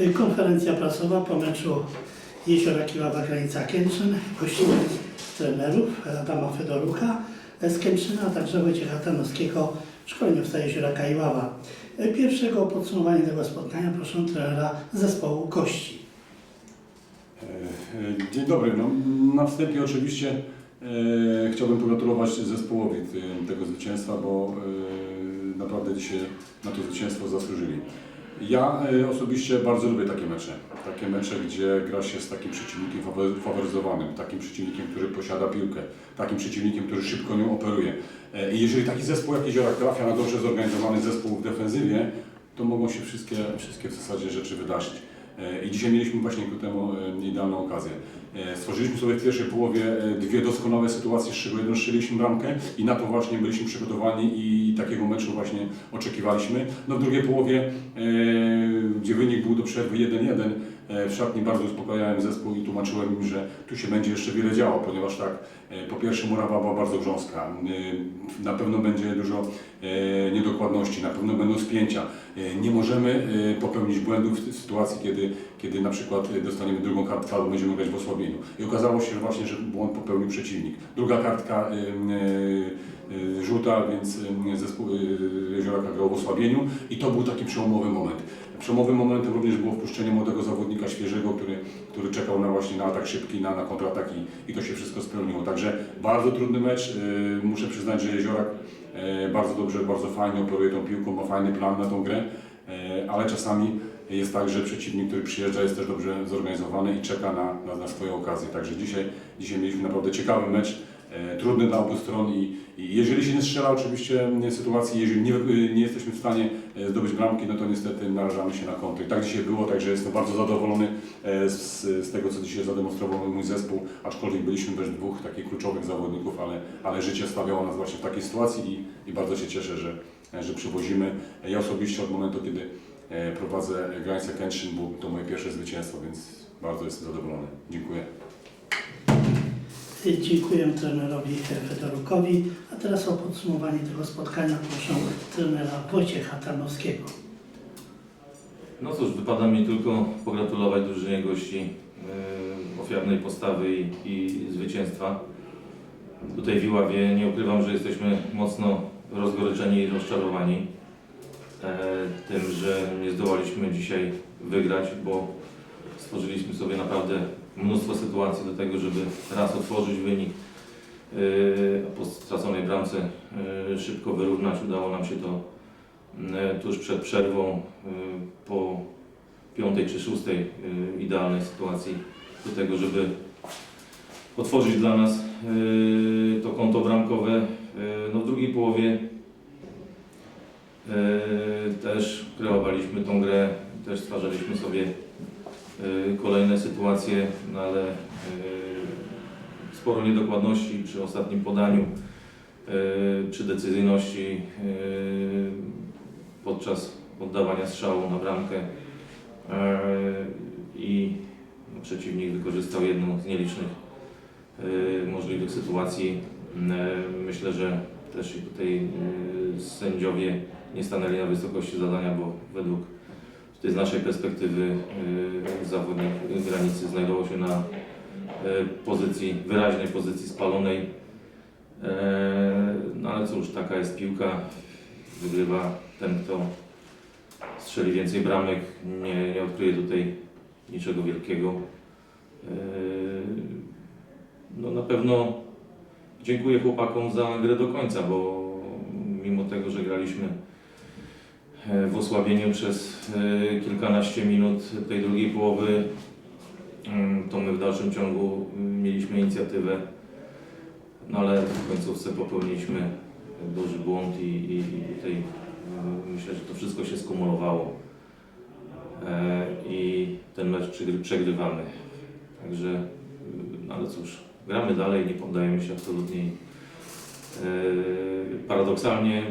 Y, Konferencja prasowa po meczu Jeziora Kiława Granica Kętrzyn. Gościmy trenerów Adama Fedorucha z Kętrzyna, a także Wojciecha Tanowskiego, szkoleniowca Jeziora Kajława. Y, Pierwszego o podsumowanie tego spotkania proszę trenera zespołu Kości. E, Dzień dobry. No, na wstępie oczywiście e, chciałbym pogratulować zespołowi tego zwycięstwa, bo e, naprawdę dzisiaj na to zwycięstwo zasłużyli. Ja e, osobiście bardzo lubię takie mecze. Takie mecze, gdzie gra się z takim przeciwnikiem fawo- faworyzowanym, takim przeciwnikiem, który posiada piłkę, takim przeciwnikiem, który szybko nią operuje. E, I jeżeli taki zespół jak Jeziora trafia na dobrze zorganizowany zespół w defensywie, to mogą się wszystkie, wszystkie w zasadzie rzeczy wydarzyć. E, I dzisiaj mieliśmy właśnie ku temu e, idealną okazję. E, Stworzyliśmy sobie w pierwszej połowie dwie doskonałe sytuacje, z czego jedną strzeliliśmy bramkę i na to właśnie byliśmy przygotowani i takiego meczu właśnie oczekiwaliśmy. No w drugiej połowie, gdzie wynik był do przerwy 1-1, e, w szatni bardzo uspokajałem zespół i tłumaczyłem im, że tu się będzie jeszcze wiele działo, ponieważ tak, e, po pierwsze murawa była bardzo grząska, e, na pewno będzie dużo e, niedokładności, na pewno będą spięcia. E, Nie możemy e, popełnić błędów w sytuacji, kiedy, kiedy na przykład e, dostaniemy drugą kartkę albo będziemy grać w osłabieniu. I okazało się że właśnie, że błąd popełnił przeciwnik. Druga kartka więc e, zespół e, Jezioraka grał w osłabieniu i to był taki przełomowy moment. Przełomowym momentem również było wpuszczenie młodego zawodnika świeżego, który, który czekał na właśnie na atak szybki, na, na kontratak i, i to się wszystko spełniło. Także bardzo trudny mecz. E, Muszę przyznać, że Jeziorak bardzo dobrze, bardzo fajnie operuje tą piłką, ma fajny plan na tą grę, ale czasami jest tak, że przeciwnik, który przyjeżdża jest też dobrze zorganizowany i czeka na, na, na swoją okazję. Także dzisiaj, dzisiaj mieliśmy naprawdę ciekawy mecz, trudny dla obu stron i, jeżeli się nie strzela oczywiście sytuacji, jeżeli nie, nie jesteśmy w stanie e, zdobyć bramki, no to niestety narażamy się na kontry. Tak dzisiaj było, także jestem bardzo zadowolony e, z, z tego, co dzisiaj zademonstrował mój zespół, aczkolwiek byliśmy bez dwóch takich kluczowych zawodników, ale, ale życie stawiało nas właśnie w takiej sytuacji i, i bardzo się cieszę, że, że przywozimy. Ja osobiście od momentu, kiedy e, prowadzę granicę Kętrzyn, było to moje pierwsze zwycięstwo, więc bardzo jestem zadowolony. Dziękuję. Dziękuję trenerowi Fedorukowi, a teraz o podsumowanie tego spotkania proszę trenera Wojciecha Tarnowskiego. No cóż, wypada mi tylko pogratulować drużynie gości yy, ofiarnej postawy i, i zwycięstwa. Tutaj w Iławie nie ukrywam, że jesteśmy mocno rozgoryczeni i rozczarowani e, tym, że nie zdołaliśmy dzisiaj wygrać, bo stworzyliśmy sobie naprawdę mnóstwo sytuacji do tego, żeby raz otworzyć wynik, yy, po straconej bramce yy, szybko wyrównać. Udało nam się to E, tuż przed przerwą, po piątej czy szóstej idealnej sytuacji do tego, żeby otworzyć dla nas to konto bramkowe. No w drugiej połowie też kreowaliśmy tą grę, też stwarzaliśmy sobie kolejne sytuacje, no ale e, sporo niedokładności przy ostatnim podaniu, e, przy decyzyjności podczas oddawania strzału na bramkę i przeciwnik wykorzystał jedną z nielicznych możliwych sytuacji. Myślę, że też i tutaj sędziowie nie stanęli na wysokości zadania, bo według z naszej perspektywy e, zawodnik granicy znajdował się na e, pozycji, wyraźnej pozycji spalonej. E, No ale cóż, taka jest piłka. Wygrywa ten, kto strzeli więcej bramek. Nie, nie odkryje tutaj niczego wielkiego. E, No na pewno dziękuję chłopakom za grę do końca, bo mimo tego, że graliśmy w osłabieniu przez e, kilkanaście minut tej drugiej połowy, mm, to my w dalszym ciągu mm, mieliśmy inicjatywę, no ale w końcówce popełniliśmy duży błąd i, i, i tutaj e, myślę, że to wszystko się skumulowało e, i ten mecz przegry- przegrywamy. Także, no ale cóż, gramy dalej, nie poddajemy się absolutnie. E, Paradoksalnie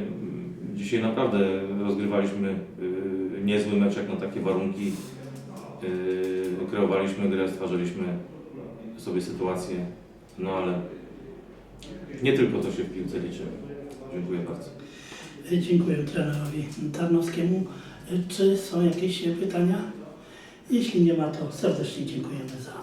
dzisiaj naprawdę rozgrywaliśmy e, niezły mecz jak na takie warunki. E, Kreowaliśmy grę, stwarzaliśmy sobie sytuację, no ale nie tylko to się w piłce liczy. Dziękuję bardzo. Y, Dziękuję trenerowi Tarnowskiemu. Y, Czy są jakieś pytania? Jeśli nie ma, to serdecznie dziękujemy za